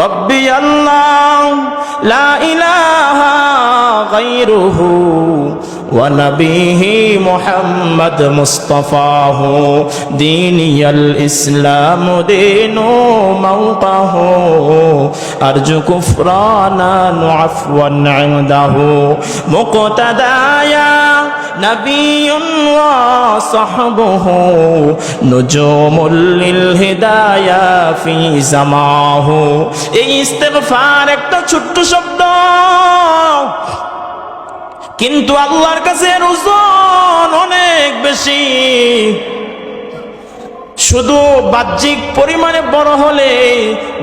রব্বি আল্লাহ, লা ইলাহা গায়রুহু ওয়া নবীহি মুহাম্মদ মুস্তাফাহু, দীনিয়াল ইসলাম দীনু মাওতাহু, আরজু কুফরানা ওয়া ইনদাহু, মুকতাদায়া نبي وصحبه نجوم للهدايا في زماه এই ইস্তেগফার একটা ছোট্ট শব্দ কিন্তু আল্লাহর কাছে এর ওজন অনেক বেশি শুধু বাহ্যিক পরিমাণে বড় হলে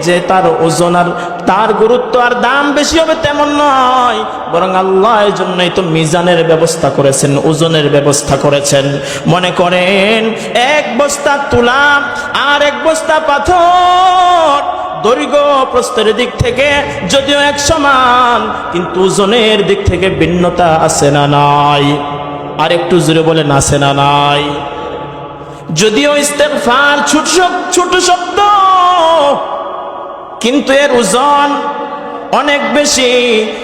যে তার ওজন আর তার গুরুত্ব আর দাম বেশি হবে তেমন নয়। বরং আল্লাহ এই জন্যই তো মিজানের ব্যবস্থা করেছেন, ওজনের ব্যবস্থা করেছেন। মনে করেন, এক বস্তা তুলা আর এক বস্তা পাথর। দৈর্ঘ্য প্রস্তরের দিক থেকে যদিও এক সমান, কিন্তু ওজনের দিক থেকে ভিন্নতা আছে না নাই। আর একটু জোরে বলেন, আছে না নাই। যদিও ইস্তেগফার ছোট ছোট শব্দ কিন্তু এর ওজন অনেক বেশি।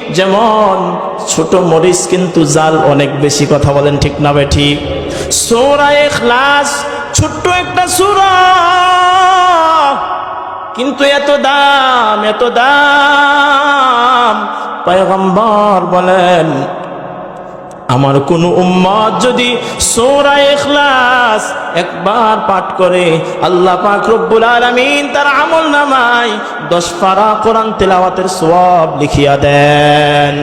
যেমন ছোট মরিচ কিন্তু জাল অনেক বেশি কথা বলেন ঠিক না বে ঠিক? সূরা ইখলাস ছোট্ট একটা সূরা। কিন্তু এত দাম এত দাম। পয়গম্বর বলেন আমার কোন উম্মত যদি সূরা ইখলাস একবার পাঠ করে, আল্লাহ পাক রব্বুল আলামিন তার আমল নামায় 10 পারা কোরআন তেলাওয়াতের সওয়াব লিখিয়া দেন।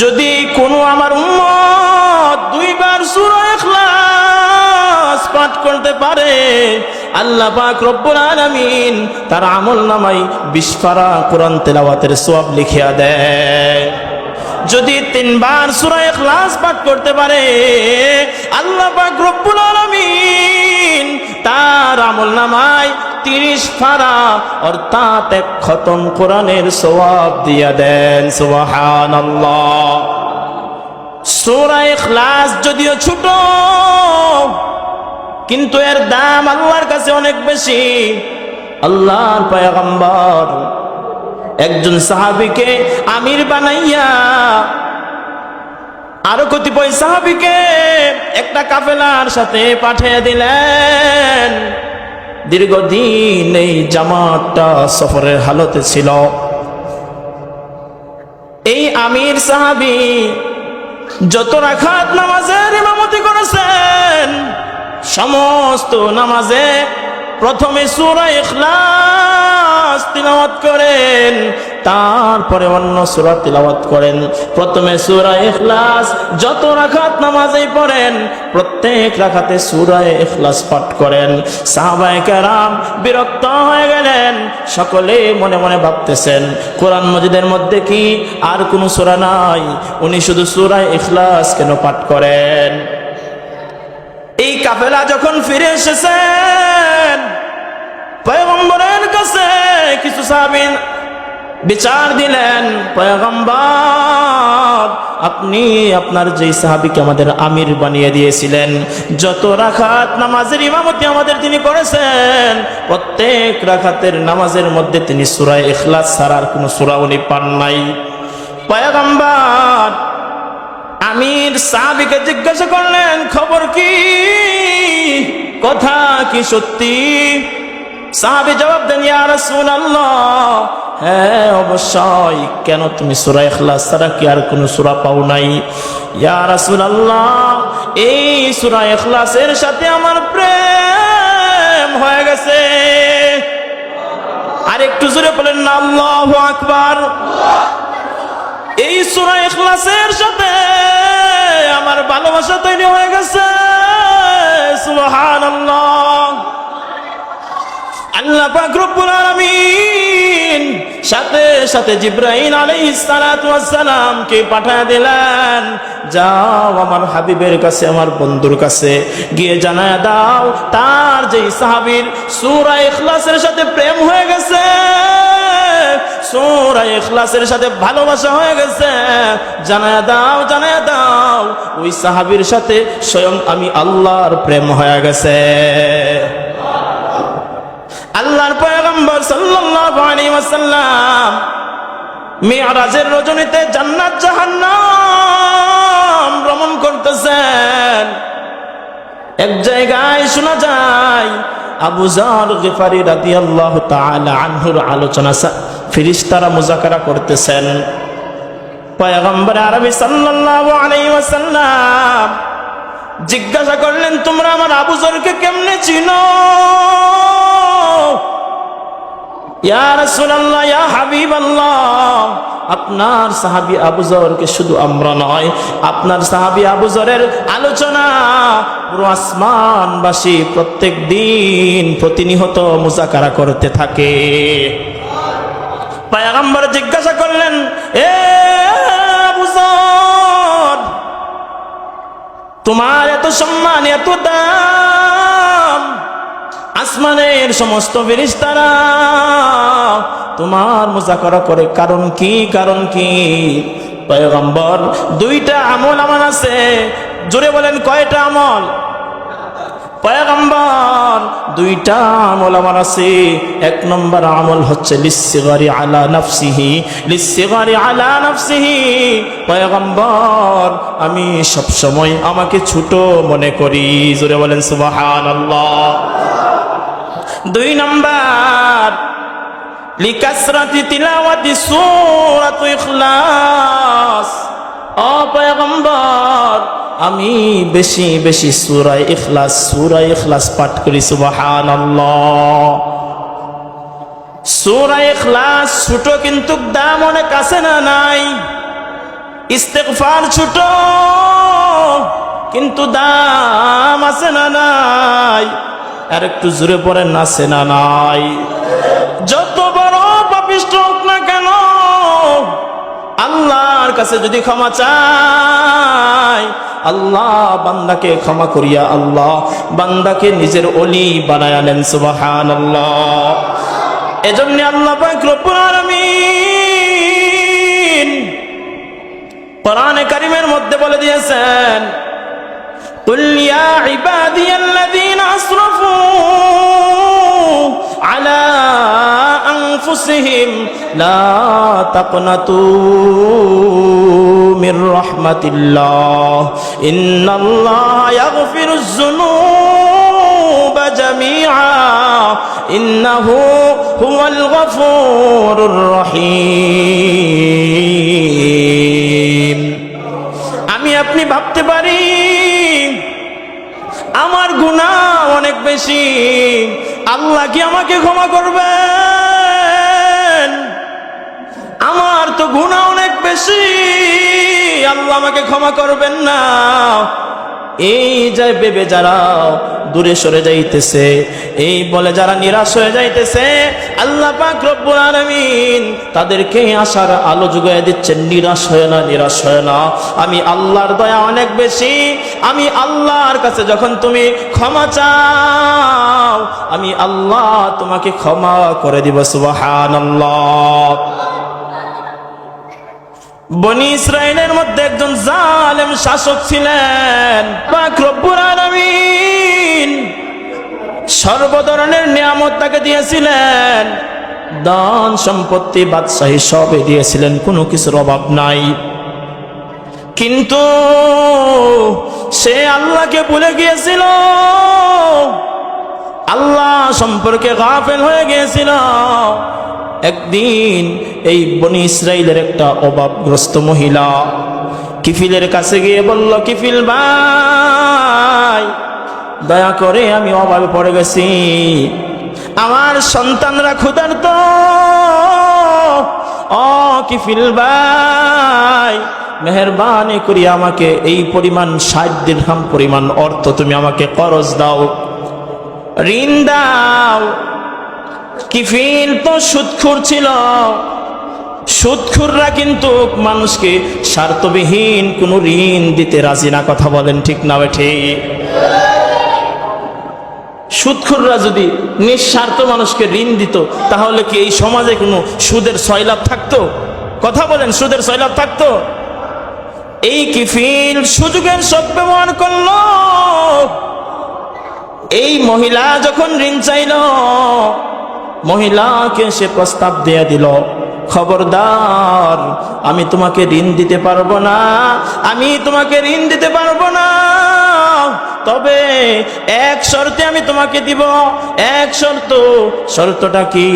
যদি কোনো আমার উম্মত দুইবার সূরা ইখলাস পাঠ করতে পারে, আল্লাহ পাক রব্বুল আলামিন তার আমল নামায় 20 পারা কোরআন তেলাওয়াতের সওয়াব লিখিয়া দেয়। যদি তিনবার সূরা ইখলাস পাঠ করতে পারে, আল্লাহ রব্বুল আলামিন তার আমলনামায় 30 ফারা, অর্থাৎ এক খতম কোরআনের সওয়াব দিয়া দেন। সুবহানাল্লাহ। সূরা ইখলাস যদিও ছোট, কিন্তু এর দাম আল্লাহর কাছে অনেক বেশি। আল্লাহর পয়গম্বর একজন সাহাবিকে আমির বানাইয়া, আরও কতিপয় সাহাবিকে একটা কাফেলার সাথে পাঠিয়ে দিলেন। দীর্ঘদিন এই জামাতটা সফরের হালতে ছিল। এই আমির সাহাবি যত রাখাত নামাজের ইমামতি করেছেন, সমস্ত নামাজে প্রথমে সূরা ইখলাস তিলাওয়াত করেন, তারপরে অন্য সূরা তিলাওয়াত করেন। প্রথমে সূরা ইখলাস, যত রাখাত নামাজেই পড়েন, প্রত্যেক রাখাতে সূরা ইখলাস পাঠ করেন। সাহাবায়ে কেরাম বিরক্ত হয়ে গেলেন, সকলে মনে মনে ভাবতেছেন, কোরআন মজিদের মধ্যে কি আর কোনো সূরা নাই? উনি শুধু সূরা ইখলাস কেন পাঠ করেন? এই কাফেলা যখন ফিরে এসেছেন পয়গম্বরের কাছে কিছু সাহাবিন বিচার দিলেন, পয়গম্বর, আপনি আপনার যেই সাহাবিকে আমাদের আমির বানিয়ে দিয়েছিলেন, যত রাখাত নামাজের ইমামতি আমাদের তিনি করেছেন, প্রত্যেক রাখাতের নামাজের মধ্যে তিনি সূরা ইখলাস ছাড়ার কোনো সূরা উনি পান নাই। পয়গম্বর আমির সাহাবিকে জিজ্ঞাসা করলেন, খবর কি? কথা কি সত্যি? সাহাবি জবাব দেন, ইয়া রাসূলুল্লাহ হ্যাঁ অবশ্যই। কেন তুমি সূরা ইখলাস ছাড়া কি আর কোনো সূরা পাও নাই? ইয়া রাসূলুল্লাহ, এই সূরা ইখলাসের সাথে আমার প্রেম হয়ে গেছে। আর একটু জোরে বলেন না আল্লাহু আকবার। এই সূরা ইখলাসের সাথে আমার ভালোবাসা তৈরি হয়ে গেছে। সুবহানাল্লাহ। আল্লাহ পাক রব্বুল আলামিন সাথে সাথে জিব্রাইল আলাইহিস সালাতু ওয়াস সালাম কে দিলেন। যাও আমার হাবিবের কাছে, আমার বন্ধুর কাছে গিয়ে জানায় দাও, তার যেই সাহাবীর সূরা ইখলাসের সাথে প্রেম হয়ে গেছে, সূরা ইখলাসের সাথে ভালোবাসা হয়ে গেছে, জানায় দাও জানায় দাও, ওই সাহাবীর সাথে স্বয়ং আমি আল্লাহর প্রেম হয়ে গেছে। আল্লাহর পয়গম্বর সাল্লাল্লাহু আলাইহি ওয়াসাল্লাম রজনীতে জান্নাত জাহান্নাম ভ্রমণ করতেছেন। এক জায়গায় শোনা যায় আলোচনা করতেছেন। জিজ্ঞাসা করলেন, তোমরা আমার আবু কেমনে চিনো ইয়া রাসূলুল্লাহ ইয়া হাবিবাল্লাহ আপনার সাহাবী আবু জরকে শুধু আমরা নয়, আপনার সাহাবী আবু জরের আলোচনা পুরো আসমানবাসী প্রত্যেক দিন প্রতিনিহত মুজাকারা করতে থাকে। পায়গাম্বর জিজ্ঞাসা করলেন, এ আবু জর তোমার এত সম্মান, এত দাম আসমানের সমস্ত ফেরেশতারা, তোমার মুজাকরা করে, কারণ কি কারণ কি? পয়গম্বর, দুইটা আমল আমার আছে। জোরে বলেন, কয়টা আমল? পয়গম্বর, দুইটা আমল আমার আছে। এক নম্বর আমল হচ্ছে লিসিগারি আলা নাফসিহি লিসিগারি আলা নাফসিহি। পয়গম্বর, আমি সব সময় আমাকে ছোট মনে করি। জোরে বলেন, সুবহানাল্লাহ। দুই নম্বর। লিকাসরাতি তিলাওয়াতি সূরাতু ইখলাস। ও পয়গম্বর, আমি বেশি বেশি সূরা ইখলাস সূরা ইখলাস পাঠ করি, সুবহানাল্লাহ। সূরা ইখলাস ছোট কিন্তু দাম অনেক আছে না নাই? ইস্তেগফার ছোট, কিন্তু দাম আছে না নাই? আর একটু পড়েন আছে না নাই। যত বড় পাপিষ্ট হোক না কেন, আল্লাহর কাছে যদি ক্ষমা চায় আল্লাহ বান্দাকে ক্ষমা করিয়া আল্লাহ বান্দাকে নিজের অলি বানায় আনেন সুবাহান আল্লাহ এজন্য আল্লাহ কোরআনে কারিমের মধ্যে বলে দিয়েছেন قل يا عبادي الذين أسرفوا على أنفسهم لا تقنطوا من رحمة الله إن الله يغفر الذنوب جميعا إنه هو الغفور الرحيم আমি আপনি ভাবতে পারি অনেক বেশি। আল্লাহ কি আমাকে ক্ষমা করবেন? আমার তো গুণা অনেক বেশি। আল্লাহ আমাকে ক্ষমা করবেন না। এই যায় ভেবে যারা দূরে সরে যাইতেছে। এই বলে যারা নিরাশ হয়ে যাইতেছে, আল্লাহ পাক তাদেরকে আশার আলো জুগাই দিচ্ছেন, নিরাশ হয় না, নিরাশ হয় না। আমি আল্লাহর দয়া অনেক বেশি, আমি আল্লাহর কাছে যখন তুমি ক্ষমা চাও, আমি আল্লাহ তোমাকে ক্ষমা করে দিব, সুবহানাল্লাহ। বনি ইসরায়েলের মধ্যে একজন জালেম শাসক ছিলেন। সর্বধরনের নিয়ামত তাকে দিয়েছিলেন। দান সম্পত্তি বাদশাহী সবে দিয়েছিলেন, কোনো কিছুর অভাব নাই। কিন্তু সে আল্লাহকে ভুলে গিয়েছিল। আল্লাহ সম্পর্কে গাফেল হয়ে গিয়েছিল। একদিন এই বনি ইসরায়েলের একটা অভাবগ্রস্ত মহিলা কিফিলের কাছে গিয়ে বলল, কিফিল ভাই, দয়া করে আমি অভাবে পড়ে গেছি। আমার সন্তানরা ক্ষুধার্ত। ও কিফিল ভাই, মেহরবানি করি আমাকে এই পরিমাণ ষাট দিরহাম পরিমাণ অর্থ তুমি আমাকে করজ দাও, ঋণ দাও। কিফিল তো সুদখুর ছিল। সুদখুররা কিন্তু মানুষকে স্বার্থবিহীন কোনো ঋণ দিতে রাজি না, কথা বলেন ঠিক না বেঠে সুদখুররা যদি নিঃস্বার্থ মানুষকে ঋণ দিত, তাহলে কি এই সমাজে কোনো সুদের সয়লাভ থাকতো? কথা বলেন, সুদের সয়লাভ থাকতো? এই কিফিল সুযোগের সদ ব্যবহার করল। এই মহিলা যখন ঋণ চাইল মহিলাকে সে প্রস্তাব দিয়ে দিল, খবরদার, আমি তোমাকে ঋণ দিতে পারব না, আমি তোমাকে ঋণ দিতে পারব না। তবে এক শর্তে আমি তোমাকে দিব, এক শর্ত। শর্তটা কি?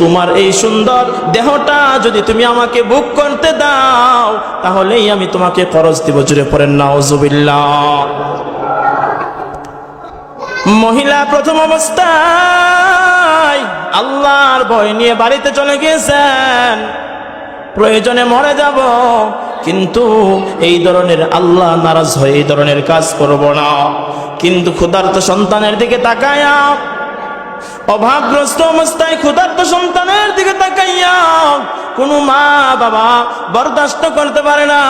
তোমার এই সুন্দর দেহটা যদি তুমি আমাকে বুক করতে দাও, তাহলেই আমি তোমাকে খরচ দিব। জুড়ে পড়েন নাওজুবিল্লাহ মহিলা প্রথম অবস্থায় আল্লাহর ভয় নিয়ে বাড়িতে চলে গিয়েছেন। প্রয়োজনে মরে যাব, কিন্তু এই ধরনের আল্লাহ নারাজ হয়ে এই ধরনের কাজ করব না। কিন্তু ক্ষুধার্ত সন্তানের দিকে তাকায়া অভাবগ্রস্ত অবস্থায় ক্ষুধার্ত সন্তানের দিকে তাকাইয়া কোনো মা বাবা বরদাস্ত করতে পারে না।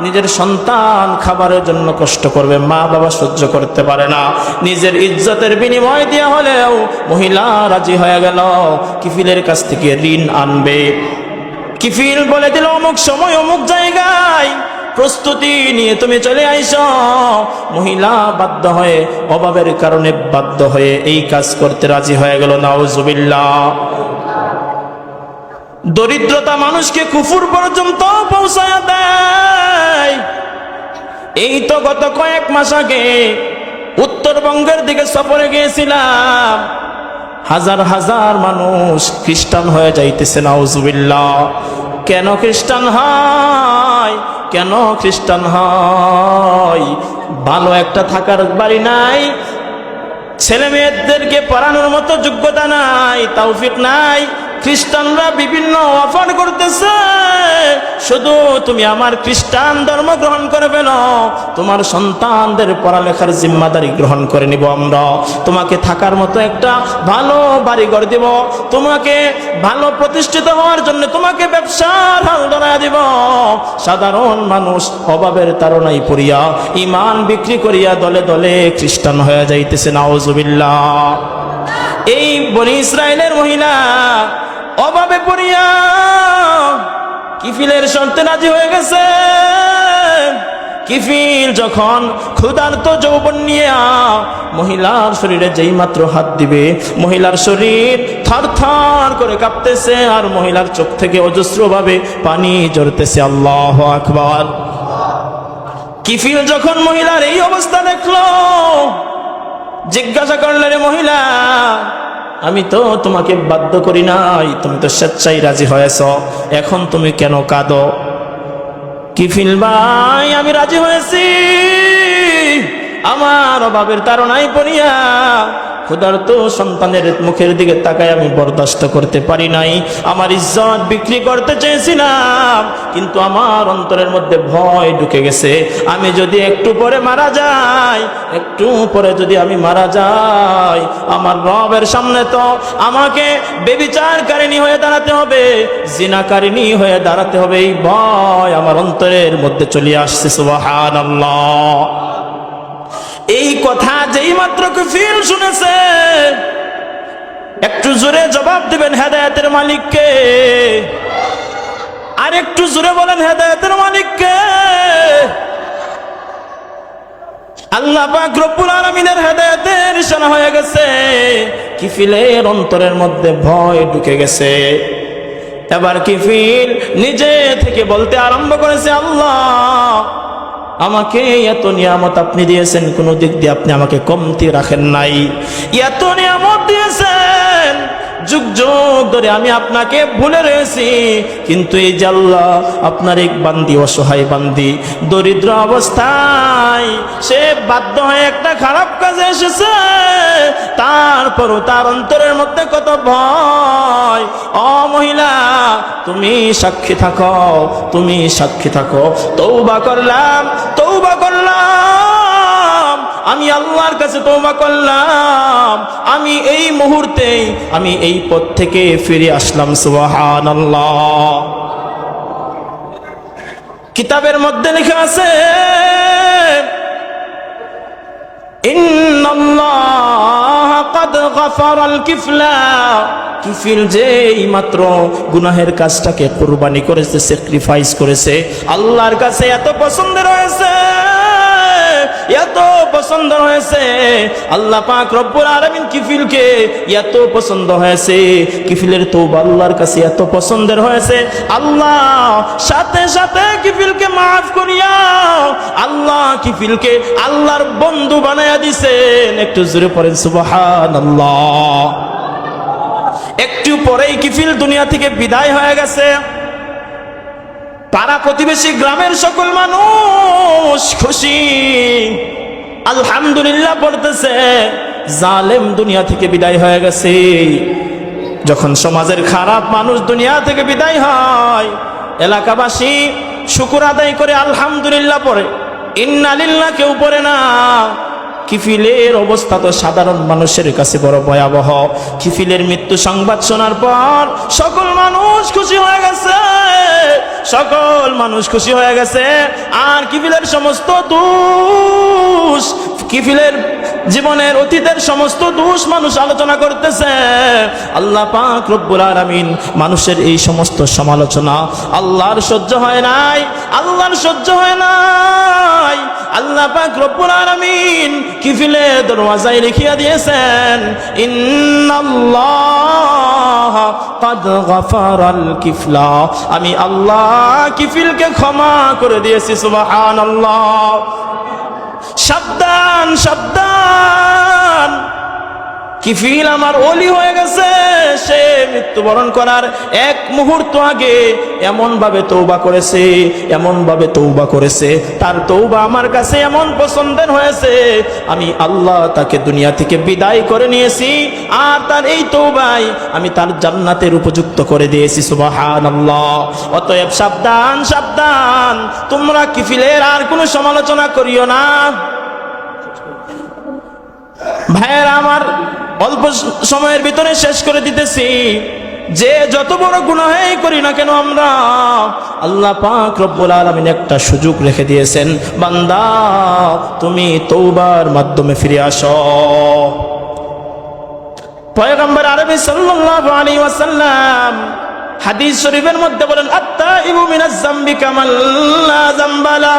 নিজের সন্তান খাবারের জন্য কষ্ট করবে, মা বাবা সহ্য করতে পারে না। নিজের ইজ্জতের বিনিময় দেওয়া হলেও মহিলা রাজি হয়ে গেল। কিফিলের কাছ থেকে ঋণ আনবে। কিফিল বলে দিল, অমুক সময় অমুক জায়গায় প্রস্তুতি নিয়ে তুমি চলে আইস। মহিলা বাধ্য হয়ে, অভাবের কারণে বাধ্য হয়ে এই কাজ করতে রাজি হয়ে গেল। নাউজুবিল্লাহ। দরিদ্রতা মানুষকে কুফুর পর্যন্ত পৌঁছায় দেয়। এই তো গত কয়েক মাস আগে উত্তরবঙ্গের দিকে সফরে গিয়েছিলাম। হাজার হাজার মানুষ খ্রিস্টান হয়ে যাইতেছে। নাউজুবিল্লাহ। কেন খ্রিস্টান হয়? কেন খ্রিস্টান হয়? ভালো একটা থাকার বাড়ি নাই ছেলে মেয়েদেরকে পড়ানোর মতো যোগ্যতা নাই তৌফিক নাই খ্রিস্টানরা বিভিন্ন অফার করতেছে। শুধু তুমি আমার খ্রিস্টান ধর্ম গ্রহণ করে ফেল। তোমার সন্তানদের পড়ালেখার জিম্মাদারি গ্রহণ করে নিব আমরা। তোমাকে থাকার মতো একটা ভালো বাড়ি করে দিব। তোমাকে ভালো প্রতিষ্ঠিত হওয়ার জন্য তোমাকে ব্যবসার হাল ধরা দিব। সাধারণ মানুষ অভাবের তারণাই পড়িয়া ইমান বিক্রি করিয়া দলে দলে খ্রিস্টান হয়ে যাইতেছে নাওজুবিল্লাহ এই বনি ইসরায়েলের মহিলা অভাবে পড়িয়া কিফিলের শর্তে রাজি হয়ে গেছে। কিফিল যখন ক্ষুধার্ত যৌবন নিয়ে মহিলার শরীরে যেই মাত্র হাত দিবে, মহিলার শরীর থার থার করে কাঁপতেছে আর মহিলার চোখ থেকে অজস্রভাবে পানি জড়তেছে আল্লাহ আকবার। কিফিল যখন মহিলার এই অবস্থা দেখল, জিজ্ঞাসা করলে রে মহিলা আমি তো তোমাকে বাধ্য করি নাই। তুমি তো স্বেচ্ছাই রাজি হয়েছ। এখন তুমি কেন কাঁদো? কিফিল ভাই? আমি রাজি হয়েছি। আমার অভাবের তারণাই পড়িয়া ক্ষুধার্ত সন্তানের মুখের দিকে তাকায় আমি বরদাস্ত করতে পারি নাই। আমার ইজ্জত বিক্রি করতে চেয়েছিলাম, কিন্তু আমার অন্তরের মধ্যে ভয় ঢুকে গেছে। আমি যদি একটু পরে মারা যাই, একটু পরে যদি আমি মারা যাই, আমার রবের সামনে তো আমাকে বেবিচারকারিণী হয়ে দাঁড়াতে হবে, জিনাকারিণী হয়ে দাঁড়াতে হবে। এই ভয় আমার অন্তরের মধ্যে চলে আসছে সুবাহান আল্লাহ এই কথা যেই মাত্র ফিল শুনেছে, একটু জোরে জবাব দিবেন হেদায়তের মালিককে। আর একটু জোরে বলেন হেদায়তের মালিককে। আল্লাহ পাক রব্বুল আলামিনের হেদায়েতের ইশারা হয়ে গেছে। কিফিলের অন্তরের মধ্যে ভয় ঢুকে গেছে। এবার কিফিল নিজে থেকে বলতে আরম্ভ করেছে, আল্লাহ আমাকে এত নিয়ামত আপনি দিয়েছেন, কোনো দিক দিয়ে আপনি আমাকে কমতি রাখেন নাই। এত নিয়ামত দিয়েছেন যুগ যুগ ধরে আমি আপনাকে ভুলে রয়েছি। কিন্তু এই আল্লাহ আপনার এক বান্দি, অসহায় বান্দি, দরিদ্র অবস্থায়, সে বাধ্য হয়ে একটা খারাপ কাজে এসেছে। তারপরও তার অন্তরের মধ্যে কত ভয়। অ মহিলা, তুমি সাক্ষী থাকো, তুমি সাক্ষী থাকো। তৌবা করলাম তৌবা করলাম। আমি আল্লাহর কাছে তৌবা করলাম। আমি এই মুহূর্তেই আমি এই পথ থেকে ফিরে আসলাম সুহান আল্লাহ কিতাবের মধ্যে লেখা আছে কিফিল। যে মাত্র গুনাহের কাজটাকে কোরবানি করেছে স্যাক্রিফাইস করেছে, আল্লাহর কাছে এত পছন্দের রয়েছে। এত পছন্দ হয়েছে। আল্লাহ পাক রব্বুল আলামিন কিফিলকে এত পছন্দ হয়েছে। কিফিলের তৌবা আল্লাহর কাছে এত পছন্দের হয়েছে। আল্লাহ সাথে সাথে কিফিলকে মাফ করিয়া আল্লাহ কিফিলকে আল্লাহর বন্ধু বানায়া দিছেন। একটু জোরে পড়েন, সুবহানাল্লাহ। একটু পরেই কিফিল দুনিয়া থেকে বিদায় হয়ে গেছে। পাড়া প্রতিবেশী গ্রামের সকল মানুষ খুশি। আলহামদুলিল্লাহ পড়তেছে। জালেম দুনিয়া থেকে বিদায় হয়ে গেছে। যখন সমাজের খারাপ মানুষ দুনিয়া থেকে বিদায় হয়, এলাকাবাসী শুকুর আদায় করে আলহামদুলিল্লাহ পরে ইন্নালিল্লাহ কেউ পড়ে না। কিফিলের অবস্থা তো সাধারণ মানুষের কাছে বড় ভয়াবহ। কিফিলের মৃত্যু সংবাদ শোনার পর সকল মানুষ খুশি হয়ে গেছে। সকল মানুষ খুশি হয়ে গেছে। আর কিফিলের সমস্ত দোষ কিফিলের জীবনের অতীতের সমস্ত দোষ মানুষ আলোচনা করতেছে আল্লাহ পাক রব্বুল আলামিন মানুষের এই সমস্ত সমালোচনা আল্লাহর সহ্য হয় নাই আল্লাহর সহ্য হয় নাই আল্লাহ পাক রব্বুল আলামিন কিফিলে দরওয়াজায় লিখিয়া দিয়েছেন ইন্নাল্লাহ قد غفر কিফলা আমি আল্লাহ কিফিলকে ক্ষমা করে দিয়েছি সুবহানাল্লাহ সাবধান সাবধান। কিফিল আমার অলি হয়ে গেছে? সে মৃত্যুবরণ করার এক মুহূর্ত আগে এমন ভাবে তৌবা করেছে এমন ভাবে তৌবা করেছে। তার তৌবা আমার কাছে এমন পছন্দের হয়েছে, আমি আল্লাহ তাকে দুনিয়া থেকে বিদায় করে নিয়েছি, আর তার এই তৌবাই আমি তার জান্নাতের উপযুক্ত করে দিয়েছি সুবাহান আল্লাহ অতএব সাবধান সাবধান। তোমরা কিফিলের আর কোনো সমালোচনা করিও না? ভাইয়েরা, আমার অল্প সময়ের ভিতরে শেষ করে দিতেছি। যে যত বড় গুনাহই করি না কেন আমরা, আল্লাহ পাক রব্বুল আলামিন একটা সুযোগ রেখে দিয়েছেন। বান্দা, তুমি তৌবার মাধ্যমে ফিরে আসো। পয়গম্বর আরবি সাল্লাল্লাহু আলাইহি ওয়াসাল্লাম হাদিস শরীফের মধ্যে বলেন আত্তাইবু মিনাজ জাম্বি কামাল্লা জামবালা।